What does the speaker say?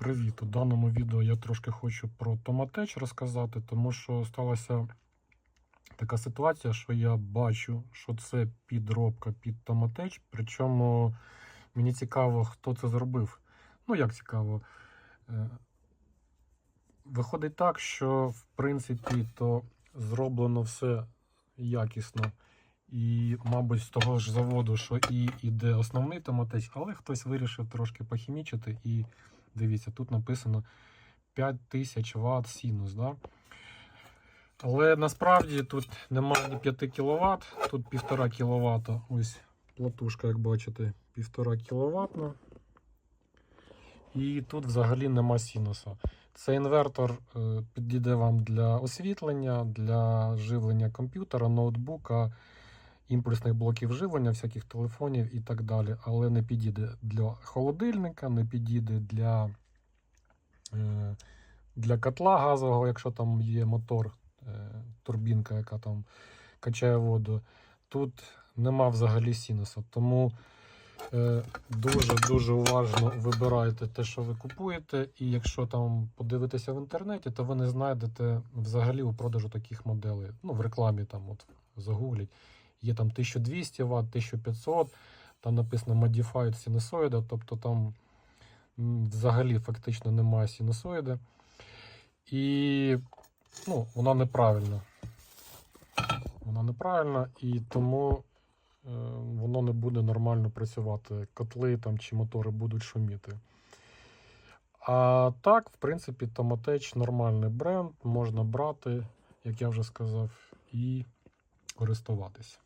Привіт! У даному відео я трошки хочу про Томатеч розказати, тому що сталася така ситуація, що я бачу, що це підробка під Томатеч. Причому мені цікаво, хто це зробив. Ну, як цікаво. Е, Виходить так, що в принципі то зроблено все якісно. І, мабуть, з того ж заводу, що і іде основний томатеч, але хтось вирішив трошки похімічити і Дивіться, тут написано 5000 Вт синус. Да? Але насправді тут немає ні 5 кВт, тут 1,5 кВт. Ось платушка, як бачите, 1,5 кВт. І тут взагалі нема синуса. Цей інвертор е, підійде вам для освітлення, для живлення комп'ютера, ноутбука, імпульсних блоків живлення, всяких телефонів і так далі. Але не підійде для холодильника, не підійде для, е, для котла газового, якщо там є мотор, е, турбінка, яка там качає воду. Тут нема взагалі синуса. Тому дуже-дуже уважно вибирайте те, що ви купуєте. І якщо там подивитися в інтернеті, то ви не знайдете взагалі у продажу таких моделей. Ну, в рекламі там от загугліть. Є там 1200 Вт, 1500, там написано Modified Sinusoid, тобто там взагалі фактично немає синусоїди. І ну, вона неправильна. Вона неправильна, і тому е, воно не буде нормально працювати. Котли там чи мотори будуть шуміти. А так, в принципі, Tomatech нормальний бренд, можна брати, як я вже сказав, і користуватись.